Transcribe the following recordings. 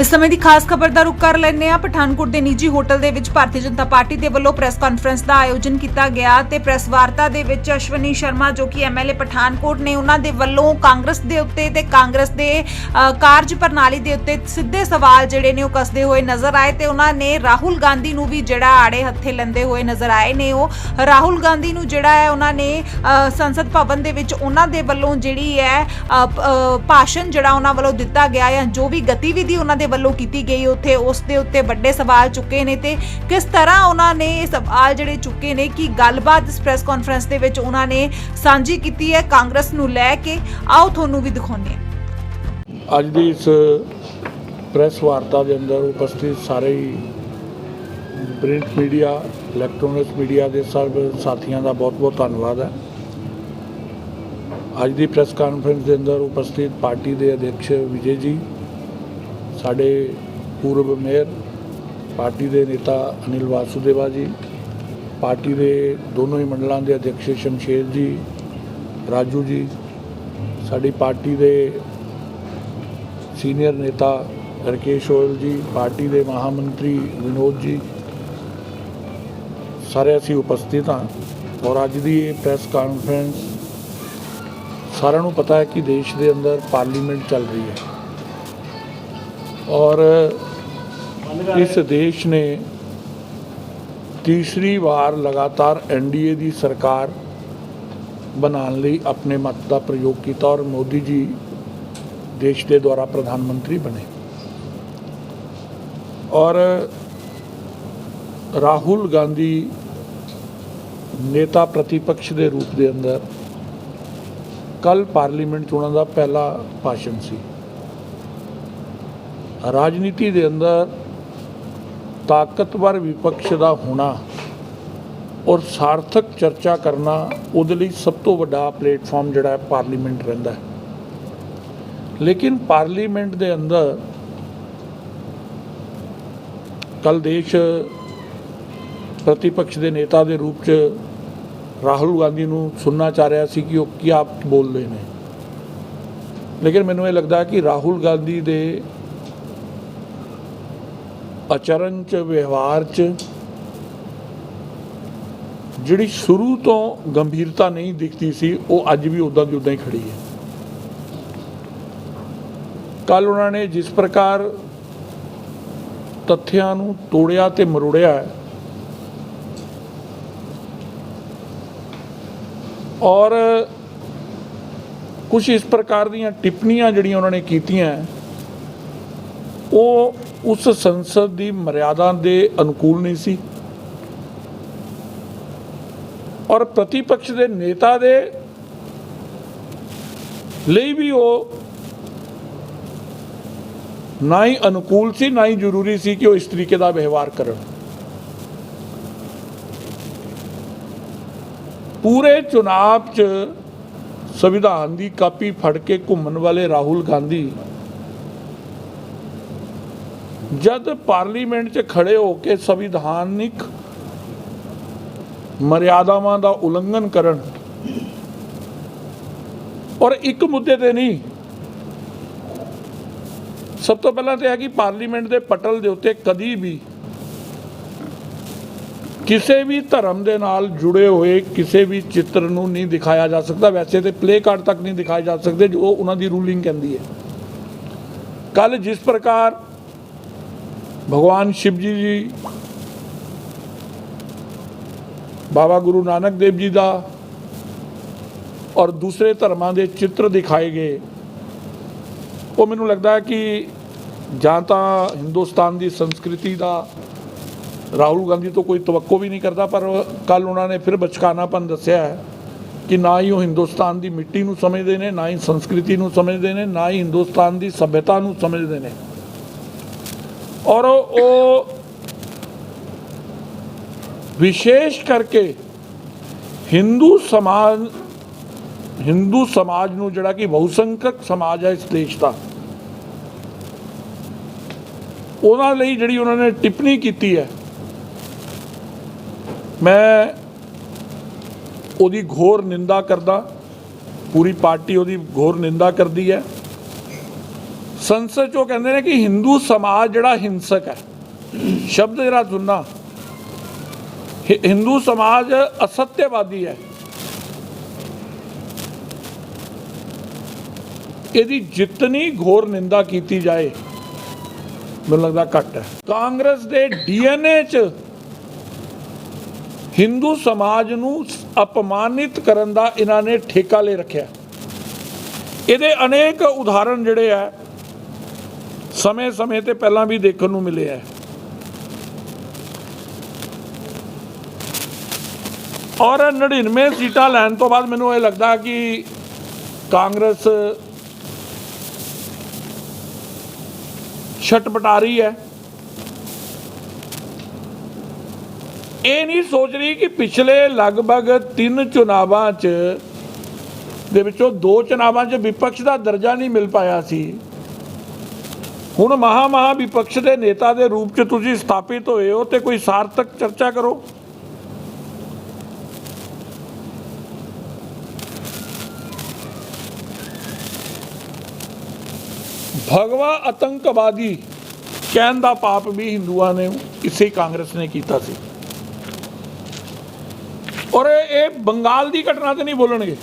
ਇਸ ਸਮੇਂ ਦੀ ਖਾਸ ਖਬਰ ਦਾ ਰੁਕ ਕਰ ਲੈਂਦੇ ਆ ਪਠਾਨਕੋਟ ਦੇ ਨਿੱਜੀ ਹੋਟਲ ਦੇ ਵਿੱਚ ਭਾਰਤੀ ਜਨਤਾ ਪਾਰਟੀ ਦੇ ਵੱਲੋਂ ਪ੍ਰੈਸ ਕਾਨਫਰੰਸ ਦਾ ਆਯੋਜਨ ਕੀਤਾ ਗਿਆ ਤੇ ਪ੍ਰੈਸ ਵਾਰਤਾ ਦੇ ਵਿੱਚ ਅਸ਼ਵਨੀ ਸ਼ਰਮਾ, ਜੋ ਕਿ ਐਮਐਲਏ ਪਠਾਨਕੋਟ ਨੇ, ਉਹਨਾਂ ਦੇ ਵੱਲੋਂ ਕਾਂਗਰਸ ਦੇ ਉੱਤੇ ਤੇ ਕਾਂਗਰਸ ਦੇ ਕਾਰਜ ਪ੍ਰਣਾਲੀ ਦੇ ਉੱਤੇ ਸਿੱਧੇ ਸਵਾਲ ਜਿਹੜੇ ਨੇ ਉਹ ਕੱਸਦੇ ਹੋਏ ਨਜ਼ਰ ਆਏ ਤੇ ਉਹਨਾਂ ਨੇ ਰਾਹੁਲ ਗਾਂਧੀ ਨੂੰ ਵੀ ਜਿਹੜਾ ਆੜੇ ਹੱਥੇ ਲੈਂਦੇ ਹੋਏ ਨਜ਼ਰ ਆਏ ਨੇ ਉਹ। ਰਾਹੁਲ ਗਾਂਧੀ ਨੂੰ ਜਿਹੜਾ ਹੈ ਉਹਨਾਂ ਨੇ ਸੰਸਦ ਭਵਨ ਦੇ ਵਿੱਚ ਉਹਨਾਂ ਦੇ ਵੱਲੋਂ ਜਿਹੜੀ ਹੈ ਭਾਸ਼ਣ ਜਿਹੜਾ ਉਹਨਾਂ ਵੱਲੋਂ ਦਿੱਤਾ ਗਿਆ ਜਾਂ ਜੋ ਵੀ ਗਤੀਵਿਧੀ ਉਹਨਾਂ ਦੇ ਵੱਲੋਂ ਕੀਤੀ ਗਈ ਉੱਥੇ, ਉਸ ਦੇ ਉੱਤੇ ਵੱਡੇ ਸਵਾਲ ਚੁੱਕੇ ਨੇ ਤੇ ਕਿਸ ਤਰ੍ਹਾਂ ਉਹਨਾਂ ਨੇ ਇਹ ਸਵਾਲ ਜਿਹੜੇ ਚੁੱਕੇ ਨੇ ਕਿ ਗੱਲਬਾਤ ਇਸ ਪ੍ਰੈਸ ਕਾਨਫਰੰਸ ਦੇ ਵਿੱਚ ਉਹਨਾਂ ਨੇ ਸਾਂਝੀ ਕੀਤੀ ਹੈ, ਕਾਂਗਰਸ ਨੂੰ ਲੈ ਕੇ? ਆਓ ਤੁਹਾਨੂੰ ਵੀ ਦਿਖਾਉਂਦੇ ਹਾਂ। ਅੱਜ ਦੀ ਇਸ ਪ੍ਰੈਸ ਵਾਰਤਾ ਦੇ ਅੰਦਰ ਉਪਸਥਿਤ ਸਾਰੇ ਹੀ ਪ੍ਰਿੰਟ ਮੀਡੀਆ, ਇਲੈਕਟ੍ਰੋਨਿਕਸ ਮੀਡੀਆ ਦੇ ਸਰਬ ਸਾਥੀਆਂ ਦਾ ਬਹੁਤ-ਬਹੁਤ ਧੰਨਵਾਦ ਹੈ। ਅੱਜ ਦੀ ਪ੍ਰੈਸ ਕਾਨਫਰੰਸ ਦੇ ਅੰਦਰ ਉਪਸਥਿਤ ਪਾਰਟੀ ਦੇ ਅਧਿਕਸ਼ ਵਿਜੇ ਜੀ ਸਾਡੇ ਪੂਰਬ ਮੇਅਰ, ਪਾਰਟੀ ਦੇ ਨੇਤਾ ਅਨਿਲ ਵਾਸੂਦੇਵਾ ਜੀ, ਪਾਰਟੀ ਦੇ ਦੋਨੋਂ ਹੀ ਮੰਡਲਾਂ ਦੇ ਅਧਿਕਸ਼ ਸ਼ਮਸ਼ੇਰ ਜੀ, ਰਾਜੂ ਜੀ, ਸਾਡੀ ਪਾਰਟੀ ਦੇ ਸੀਨੀਅਰ ਨੇਤਾ ਰਕੇਸ਼ ਓਇਲ ਜੀ, ਪਾਰਟੀ ਦੇ ਮਹਾਮੰਤਰੀ ਵਿਨੋਦ ਜੀ, ਸਾਰੇ ਅਸੀਂ ਉਪਸਥਿਤ ਹਾਂ ਔਰ ਅੱਜ ਦੀ ਇਹ ਪ੍ਰੈਸ ਕਾਨਫਰੰਸ ਸਾਰਿਆਂ ਨੂੰ ਪਤਾ ਹੈ ਕਿ ਦੇਸ਼ ਦੇ ਅੰਦਰ ਪਾਰਲੀਮੈਂਟ ਚੱਲ ਰਹੀ ਹੈ। ਔਰ ਇਸ ਦੇਸ਼ ਨੇ ਤੀਸਰੀ ਵਾਰ ਲਗਾਤਾਰ ਐਨਡੀਏ ਦੀ ਸਰਕਾਰ ਬਣਾਉਣ ਲਈ ਆਪਣੇ ਮਤ ਦਾ ਪ੍ਰਯੋਗ ਕੀਤਾ ਔਰ ਮੋਦੀ ਜੀ ਦੇਸ਼ ਦੇ ਦੁਆਰਾ ਪ੍ਰਧਾਨ ਮੰਤਰੀ ਬਣੇ। ਔਰ ਰਾਹੁਲ ਗਾਂਧੀ ਨੇਤਾ ਪ੍ਰਤੀਪਕਸ਼ ਦੇ ਰੂਪ ਦੇ ਅੰਦਰ ਕੱਲ ਪਾਰਲੀਮੈਂਟ ਚੋਣਾਂ ਦਾ ਪਹਿਲਾ ਭਾਸ਼ਣ ਸੀ। ਰਾਜਨੀਤੀ ਦੇ ਅੰਦਰ ਤਾਕਤਵਰ ਵਿਪਕਸ਼ ਦਾ ਹੋਣਾ ਔਰ ਸਾਰਥਕ ਚਰਚਾ ਕਰਨਾ ਉਹਦੇ ਲਈ ਸਭ ਤੋਂ ਵੱਡਾ ਪਲੇਟਫਾਰਮ ਜਿਹੜਾ ਹੈ ਪਾਰਲੀਮੈਂਟ ਰਹਿੰਦਾ ਹੈ। ਲੇਕਿਨ ਪਾਰਲੀਮੈਂਟ ਦੇ ਅੰਦਰ ਕੱਲ ਦੇਸ਼ ਪ੍ਰਤੀਪਕਸ਼ ਦੇ ਨੇਤਾ ਦੇ ਰੂਪ 'ਚ ਰਾਹੁਲ ਗਾਂਧੀ ਨੂੰ ਸੁਣਨਾ ਚਾਹ ਰਿਹਾ ਸੀ ਕਿ ਉਹ ਕੀ ਆਪ ਬੋਲ ਰਹੇ ਨੇ। ਲੇਕਿਨ ਮੈਨੂੰ ਇਹ ਲੱਗਦਾ ਕਿ ਰਾਹੁਲ ਗਾਂਧੀ ਦੇ ਆਚਰਣ 'ਚ, ਵਿਵਹਾਰ 'ਚ, ਜਿਹੜੀ ਸ਼ੁਰੂ ਤੋਂ ਗੰਭੀਰਤਾ ਨਹੀਂ ਦਿਖਦੀ ਸੀ, ਉਹ ਅੱਜ ਵੀ ਉਦਾਂ ਦੀ ਉਦਾਂ ਹੀ ਖੜੀ ਹੈ। ਕੱਲ ਉਹਨਾਂ ਨੇ ਜਿਸ ਪ੍ਰਕਾਰ ਤੱਥਿਆਂ ਨੂੰ ਤੋੜਿਆ ਤੇ ਮਰੋੜਿਆ ਔਰ ਕੁਝ ਇਸ ਪ੍ਰਕਾਰ ਦੀਆਂ ਟਿੱਪਣੀਆਂ ਜਿਹੜੀਆਂ ਉਹਨਾਂ ਨੇ ਕੀਤੀਆਂ ਉਹ ਉਸ ਸੰਸਦ ਦੀ ਮਰਿਆਦਾ ਦੇ ਅਨੁਕੂਲ ਨਹੀਂ ਸੀ। ਔਰ ਪ੍ਰਤੀਪਕਸ਼ ਦੇ ਨੇਤਾ ਦੇ ਲਈ ਵੀ ਉਹ ਨਾ ਹੀ ਅਨੁਕੂਲ ਸੀ, ਨਾ ਹੀ ਜ਼ਰੂਰੀ ਸੀ ਕਿ ਉਹ ਇਸ ਤਰੀਕੇ ਦਾ ਵਿਵਹਾਰ ਕਰਨ। ਪੂਰੇ ਚੁਣਾਵ 'ਚ ਸੰਵਿਧਾਨ ਦੀ ਕਾਪੀ ਫੜ ਕੇ ਘੁੰਮਣ ਵਾਲੇ ਰਾਹੁਲ ਗਾਂਧੀ ਜਦ ਪਾਰਲੀਮੈਂਟ 'ਚ ਖੜੇ ਹੋ ਕੇ ਸੰਵਿਧਾਨਿਕ ਮਰਿਆਦਾਵਾਂ ਦਾ ਉਲੰਘਣ ਕਰਨ, ਔਰ ਇੱਕ ਮੁੱਦੇ ਤੇ ਨਹੀਂ, ਸਭ ਤੋਂ ਪਹਿਲਾਂ ਤੇ ਹੈ ਕਿ ਪਾਰਲੀਮੈਂਟ ਦੇ ਪਟਲ ਦੇ ਉੱਤੇ ਕਦੀ ਵੀ ਕਿਸੇ ਵੀ ਧਰਮ ਦੇ ਨਾਲ ਜੁੜੇ ਹੋਏ ਕਿਸੇ ਵੀ ਚਿੱਤਰ ਨੂੰ ਨਹੀਂ ਦਿਖਾਇਆ ਜਾ ਸਕਦਾ। ਵੈਸੇ ਤੇ ਪਲੇ ਕਾਰਡ ਤੱਕ ਨਹੀਂ ਦਿਖਾਏ ਜਾ ਸਕਦੇ ਜੋ ਉਹਨਾਂ ਦੀ ਰੂਲਿੰਗ ਕਹਿੰਦੀ ਹੈ। ਕੱਲ ਜਿਸ ਪ੍ਰਕਾਰ ਭਗਵਾਨ ਸ਼ਿਵ ਜੀ ਜੀ ਬਾਬਾ ਗੁਰੂ ਨਾਨਕ ਦੇਵ ਜੀ ਦਾ ਔਰ ਦੂਸਰੇ ਧਰਮਾਂ ਦੇ ਚਿੱਤਰ ਦਿਖਾਏ ਗਏ ਉਹ ਮੈਨੂੰ ਲੱਗਦਾ ਹੈ ਕਿ ਜਾਂ ਤਾਂ ਹਿੰਦੁਸਤਾਨ ਦੀ ਸੰਸਕ੍ਰਿਤੀ ਦਾ ਰਾਹੁਲ ਗਾਂਧੀ ਤੋਂ ਕੋਈ ਤਵੱਕੋ ਵੀ ਨਹੀਂ ਕਰਦਾ ਪਰ ਕੱਲ ਉਹਨਾਂ ਨੇ ਫਿਰ ਬਚਕਾਨਾਪਨ ਦੱਸਿਆ ਹੈ ਕਿ ਨਾ ਹੀ ਉਹ ਹਿੰਦੁਸਤਾਨ ਦੀ ਮਿੱਟੀ ਨੂੰ ਸਮਝਦੇ ਨੇ ਨਾ ਹੀ ਸੰਸਕ੍ਰਿਤੀ ਨੂੰ ਸਮਝਦੇ ਨੇ ਨਾ ਹੀ ਹਿੰਦੁਸਤਾਨ ਦੀ ਸਭਿਅਤਾ ਨੂੰ ਸਮਝਦੇ ਨੇ ਔਰ ਉਹ ਵਿਸ਼ੇਸ਼ ਕਰਕੇ ਹਿੰਦੂ ਸਮਾਜ ਹਿੰਦੂ ਸਮਾਜ ਨੂੰ ਜਿਹੜਾ ਕਿ ਬਹੁਸੰਖਕ ਸਮਾਜ ਹੈ ਇਸ ਦੇਸ਼ ਦਾ, ਉਹਨਾਂ ਲਈ ਜਿਹੜੀ ਉਹਨਾਂ ਨੇ ਟਿੱਪਣੀ ਕੀਤੀ ਹੈ, ਮੈਂ ਉਹਦੀ ਘੋਰ ਨਿੰਦਾ ਕਰਦਾ, ਪੂਰੀ ਪਾਰਟੀ ਉਹਦੀ ਘੋਰ ਨਿੰਦਾ ਕਰਦੀ ਹੈ। ਸੰਸਦ ਚੋਂ ਕਹਿੰਦੇ ਨੇ ਕਿ ਹਿੰਦੂ ਸਮਾਜ ਜਿਹੜਾ ਹਿੰਸਕ ਹੈ, ਸ਼ਬਦ ਜਿਹੜਾ ਸੁਣਨਾ ਹਿੰਦੂ ਸਮਾਜ ਅਸੱਤਿਆਵਾਦੀ ਹੈ। ਇਹਦੀ ਜਿਤਨੀ ਘੋਰ ਨਿੰਦਾ ਕੀਤੀ ਜਾਏ, ਮੈਨੂੰ ਲੱਗਦਾ ਘੱਟ ਹੈ। ਕਾਂਗਰਸ ਦੇ ਡੀਐਨਏ 'ਚ ਹਿੰਦੂ ਸਮਾਜ ਨੂੰ ਅਪਮਾਨਿਤ ਕਰਨ ਦਾ ਇਹਨਾਂ ਨੇ ਠੇਕਾ ਲੈ ਰੱਖਿਆ। ਇਹਦੇ ਅਨੇਕ ਉਦਾਹਰਣ ਜਿਹੜੇ ਆ ਸਮੇਂ-ਸਮੇਂ ਤੇ ਪਹਿਲਾਂ ਵੀ ਦੇਖਣ ਨੂੰ ਮਿਲਿਆ ਆ ਔਰ 99 ਸੀਟਾਂ ਲੈਣ ਤੋਂ ਬਾਅਦ ਮੈਨੂੰ ਇਹ ਲੱਗਦਾ ਕਿ ਕਾਂਗਰਸ ਛਟਪਟਾ ਰਹੀ ਹੈ। ਇਹ ਨਹੀਂ ਸੋਚ ਰਹੀ ਕਿ ਪਿਛਲੇ ਲਗਭਗ 3 ਚੁਣਾਵਾਂ 'ਚ ਦੇ ਵਿੱਚੋਂ ਦੋ ਚੁਣਾਵਾਂ 'ਚ ਵਿਪਕਸ਼ ਦਾ ਦਰਜਾ ਨਹੀਂ ਮਿਲ ਪਾਇਆ ਸੀ। ਹੁਣ ਮਹਾ ਮਹਾ ਵਿਪਕਸ਼ ਦੇ ਨੇਤਾ ਦੇ ਰੂਪ 'ਚ ਤੁਸੀਂ ਸਥਾਪਿਤ ਹੋਏ ਹੋ ਤੇ ਕੋਈ ਸਾਰਥਕ ਚਰਚਾ ਕਰੋ। ਭਗਵਾ ਆਤੰਕਵਾਦੀ ਕਹਿਣ ਦਾ ਪਾਪ ਵੀ ਹਿੰਦੂਆਂ ਨੇ, ਇਸੇ ਕਾਂਗਰਸ ਨੇ ਕੀਤਾ ਸੀ। ਔਰ ਇਹ ਬੰਗਾਲ ਦੀ ਘਟਨਾ ਤੇ ਨਹੀਂ ਬੋਲਣਗੇ।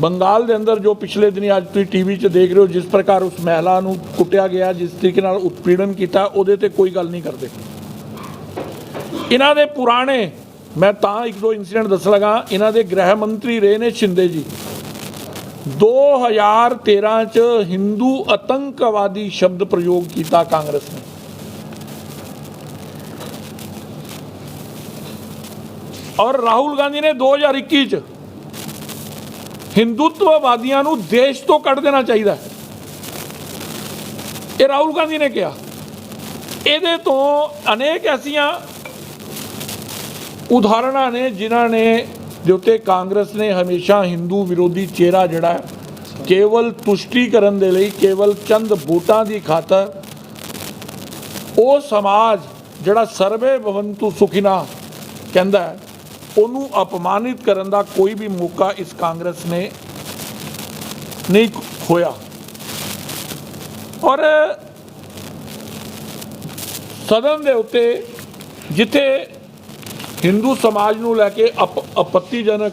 ਬੰਗਾਲ ਦੇ ਅੰਦਰ ਜੋ ਪਿਛਲੇ ਦਿਨੀ ਅੱਜ ਤੁਸੀਂ ਟੀਵੀ 'ਚ ਦੇਖ ਰਹੇ ਹੋ, ਜਿਸ ਪ੍ਰਕਾਰ ਉਸ ਮਹਿਲਾ ਨੂੰ ਕੁੱਟਿਆ ਗਿਆ, ਜਿਸ ਤਰੀਕੇ ਨਾਲ ਉਤਪੀੜਨ ਕੀਤਾ, ਉਹਦੇ ਤੇ ਕੋਈ ਗੱਲ ਨਹੀਂ ਕਰਦੇ। ਇਹਨਾਂ ਦੇ ਪੁਰਾਣੇ, ਮੈਂ ਤਾਂ ਇੱਕ ਦੋ ਇਨਸੀਡੈਂਟ ਦੱਸ ਲਗਾ, ਇਹਨਾਂ ਦੇ ਗ੍ਰਹਿ ਮੰਤਰੀ ਰਹੇ ਨੇ ਸ਼ਿੰਦੇ ਜੀ। 2013 ਚ ਹਿੰਦੂ ਆਤੰਕਵਾਦੀ ਸ਼ਬਦ ਪ੍ਰਯੋਗ ਕੀਤਾ ਕਾਂਗਰਸ ਨੇ। ਔਰ ਰਾਹੁਲ ਗਾਂਧੀ ਨੇ 2021 ਚ ਹਿੰਦੂਤਵਵਾਦੀਆਂ ਨੂੰ ਦੇਸ਼ ਤੋਂ ਕੱਢ ਦੇਣਾ ਚਾਹੀਦਾ ਹੈ। ਇਹ ਰਾਹੁਲ ਗਾਂਧੀ ਨੇ ਕਿਹਾ ਇਹਦੇ ਤੋਂ ਅਨੇਕ ਐਸੀਆਂ ਉਦਾਹਰਣਾਂ ਨੇ ਜਿਨ੍ਹਾਂ ਨੇ ਦੇ ਉੱਤੇ ਕਾਂਗਰਸ ਨੇ ਹਮੇਸ਼ਾ ਹਿੰਦੂ ਵਿਰੋਧੀ ਚਿਹਰਾ ਜਿਹੜਾ ਹੈ, ਕੇਵਲ ਤੁਸ਼ਟੀਕਰਨ ਦੇ ਲਈ, ਕੇਵਲ ਚੰਦ ਵੋਟਾਂ ਦੀ ਖਾਤਰ ਉਹ ਸਮਾਜ ਜਿਹੜਾ ਸਰਵੇ ਭਵੰਤੂ ਸੁਖਿਨਾ ਕਹਿੰਦਾ ਹੈ ਉਹਨੂੰ ਅਪਮਾਨਿਤ ਕਰਨ ਦਾ ਕੋਈ ਵੀ ਮੌਕਾ ਇਸ ਕਾਂਗਰਸ ਨੇ ਨਹੀਂ ਹੋਇਆ। ਔਰ ਸਦਨ ਦੇ ਉੱਤੇ ਜਿੱਥੇ ਹਿੰਦੂ ਸਮਾਜ ਨੂੰ ਲੈ ਕੇ ਅਪ- ਆਪੱਤੀਜਨਕ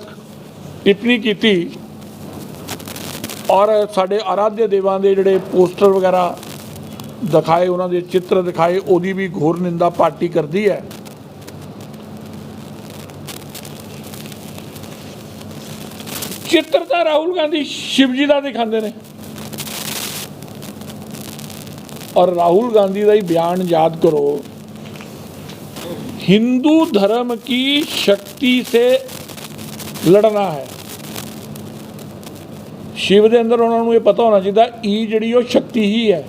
ਟਿੱਪਣੀ ਕੀਤੀ ਔਰ ਸਾਡੇ ਆਰਾਧਿਆ ਦੇਵਾਂ ਦੇ ਜਿਹੜੇ ਪੋਸਟਰ ਵਗੈਰਾ ਦਿਖਾਏ, ਉਹਨਾਂ ਦੇ ਚਿੱਤਰ ਦਿਖਾਏ, ਉਹਦੀ ਵੀ ਘੋਰ ਨਿੰਦਾ ਪਾਰਟੀ ਕਰਦੀ ਹੈ। ਚਿੱਤਰ ਤਾਂ ਰਾਹੁਲ ਗਾਂਧੀ ਸ਼ਿਵ ਜੀ ਦਾ ਦਿਖਾਉਂਦੇ ਨੇ ਔਰ ਰਾਹੁਲ ਗਾਂਧੀ ਦਾ ਹੀ ਬਿਆਨ ਯਾਦ ਕਰੋ हिंदू धर्म की शक्ति से ਲੜਨਾ ਹੈ ਸ਼ਿਵ ਦੇ ਅੰਦਰ ਉਹਨਾਂ ਨੂੰ ਇਹ ਪਤਾ ਹੋਣਾ ਚਾਹੀਦਾ ਈ ਜਿਹੜੀ ਉਹ ਸ਼ਕਤੀ ਹੀ ਹੈ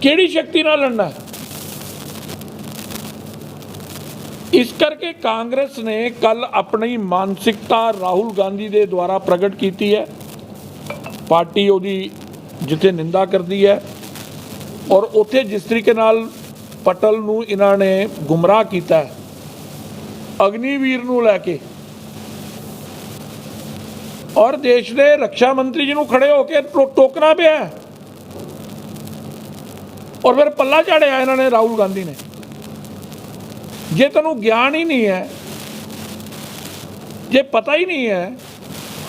ਕਿਹੜੀ ਸ਼ਕਤੀ ਨਾਲ ਲੜਨਾ ਹੈ ਇਸ ਕਰਕੇ ਕਾਂਗਰਸ ਨੇ ਕੱਲ ਆਪਣੀ ਮਾਨਸਿਕਤਾ ਰਾਹੁਲ ਗਾਂਧੀ ਦੇ ਦੁਆਰਾ ਪ੍ਰਗਟ ਕੀਤੀ ਹੈ। ਪਾਰਟੀ ਉਹਦੀ ਜਿੱਥੇ ਨਿੰਦਾ ਕਰਦੀ ਹੈ ਔਰ ਉੱਥੇ ਜਿਸ ਤਰੀਕੇ ਨਾਲ ਪਟਲ ਨੂੰ ਇਹਨਾਂ ਨੇ ਗੁੰਮਰਾਹ ਕੀਤਾ ਹੈ, ਅਗਨੀਵੀਰ ਨੂੰ ਲੈ ਕੇ ਔਰ ਦੇਸ਼ ਦੇ ਰੱਖਿਆ ਮੰਤਰੀ ਜੀ ਨੂੰ ਖੜੇ ਹੋ ਕੇ ਟੋ- ਟੋਕਣਾ ਪਿਆ ਔਰ ਫਿਰ ਪੱਲਾ ਝਾੜਿਆ ਇਹਨਾਂ ਨੇ ਰਾਹੁਲ ਗਾਂਧੀ ਨੇ। ਜੇ ਤੈਨੂੰ ਗਿਆਨ ਹੀ ਨਹੀਂ ਹੈ, ਜੇ ਪਤਾ ਹੀ ਨਹੀਂ ਹੈ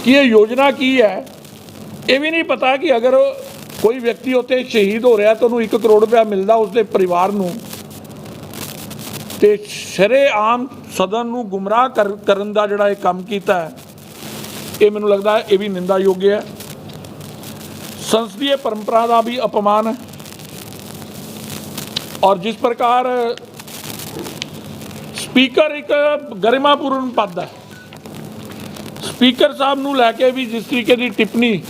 ਕਿ ਇਹ ਯੋਜਨਾ ਕੀ ਹੈ, ਇਹ ਵੀ ਨਹੀਂ ਪਤਾ ਕਿ ਅਗਰ ਕੋਈ ਵਿਅਕਤੀ ਉੱਤੇ ਸ਼ਹੀਦ ਹੋ ਰਿਹਾ ਤੁਹਾਨੂੰ ਉਹਨੂੰ 1 ਕਰੋੜ ਰੁਪਇਆ ਮਿਲਦਾ ਉਸਦੇ ਪਰਿਵਾਰ ਨੂੰ। ਤੇ ਸ਼ਰੇਆਮ ਸਦਨ ਨੂੰ ਗੁੰਮਰਾਹ ਕਰ- ਕਰਨ ਦਾ ਜਿਹੜਾ ਇਹ ਕੰਮ ਕੀਤਾ ਹੈ, ਇਹ ਮੈਨੂੰ ਲੱਗਦਾ ਇਹ ਵੀ ਨਿੰਦਾਯੋਗ ਹੈ। ਸੰਸਦੀय ਪਰੰਪਰਾ ਦਾ ਵੀ ਅਪਮਾਨ ਹੈ। ਔਰ ਜਿਸ ਪ੍ਰਕਾਰ ਸਪੀਕਰ ਇੱਕ ਗਰਿਮਾਪੂਰਨ ਪਦ ਹੈ। ਸਪੀਕਰ ਸਾਹਿਬ ਨੂੰ ਲੈ ਕੇ ਵੀ ਜਿਸ ਤਰੀਕੇ ਦੀ ਟਿੱਪਣੀ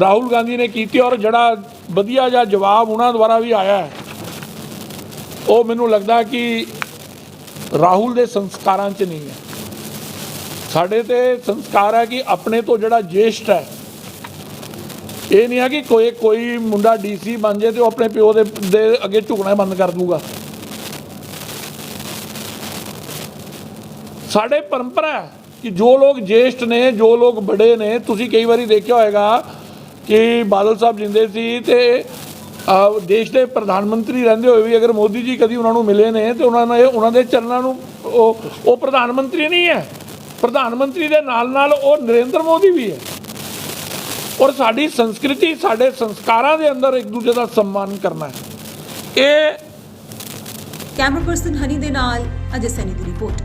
ਰਾਹੁਲ ਗਾਂਧੀ ਨੇ ਕੀਤੀ ਔਰ ਜਿਹੜਾ ਵਧੀਆ ਜਿਹਾ ਜਵਾਬ ਉਹਨਾਂ ਦੁਆਰਾ ਵੀ ਆਇਆ ਹੈ, ਉਹ ਮੈਨੂੰ ਲੱਗਦਾ ਕਿ ਰਾਹੁਲ ਦੇ ਸੰਸਕਾਰਾਂ 'ਚ ਨਹੀਂ ਹੈ। ਸਾਡੇ ਤੇ ਸੰਸਕਾਰ ਹੈ ਕਿ ਆਪਣੇ ਤੋਂ ਜਿਹੜਾ ਜੇਸ਼ਟ ਹੈ, ਇਹ ਨਹੀਂ ਹੈ ਕਿ ਕੋਈ ਕੋਈ ਮੁੰਡਾ ਡੀਸੀ ਬਣ ਜੇ ਤੇ ਉਹ ਆਪਣੇ ਪਿਓ ਦੇ ਅੱਗੇ ਝੁਕਣਾ ਬੰਦ ਕਰ ਦੂਗਾ। ਸਾਡੇ ਪਰੰਪਰਾ ਕਿ ਜੋ ਲੋਕ ਜੇਸ਼ਟ ਨੇ, ਜੋ ਲੋਕ ਬੜੇ ਨੇ, ਤੁਸੀਂ ਕਈ ਵਾਰੀ ਦੇਖਿਆ ਹੋਏਗਾ ਕਿ ਬਾਦਲ ਸਾਹਿਬ ਜਿੰਦੇ ਸੀ ਤੇ ਦੇਸ਼ ਦੇ ਪ੍ਰਧਾਨ ਮੰਤਰੀ ਰਹਿੰਦੇ ਹੋਏ ਵੀ ਅਗਰ ਮੋਦੀ ਜੀ ਕਦੀ ਉਹਨਾਂ ਨੂੰ ਮਿਲੇ ਨੇ ਤੇ ਉਹਨਾਂ ਨੇ, ਉਹਨਾਂ ਦੇ ਚਰਨਾਂ ਨੂੰ, ਉਹ ਉਹ ਪ੍ਰਧਾਨ ਮੰਤਰੀ ਨਹੀਂ ਹੈ। ਪ੍ਰਧਾਨ ਮੰਤਰੀ ਦੇ ਨਾਲ ਨਾਲ ਉਹ ਨਰਿੰਦਰ ਮੋਦੀ ਵੀ ਹੈ। ਔਰ ਸਾਡੀ ਸੰਸਕ੍ਰਿਤੀ, ਸਾਡੇ ਸੰਸਕਾਰਾਂ ਦੇ ਅੰਦਰ ਇੱਕ ਦੂਜੇ ਦਾ ਸਨਮਾਨ ਕਰਨਾ ਹੈ। ਇਹ ਕੈਮਰਾ ਪਰਸਨ ਹਨੀ ਦੇ ਨਾਲ ਅਜੇ ਸੈਨੀ ਦੀ ਰਿਪੋਰਟ।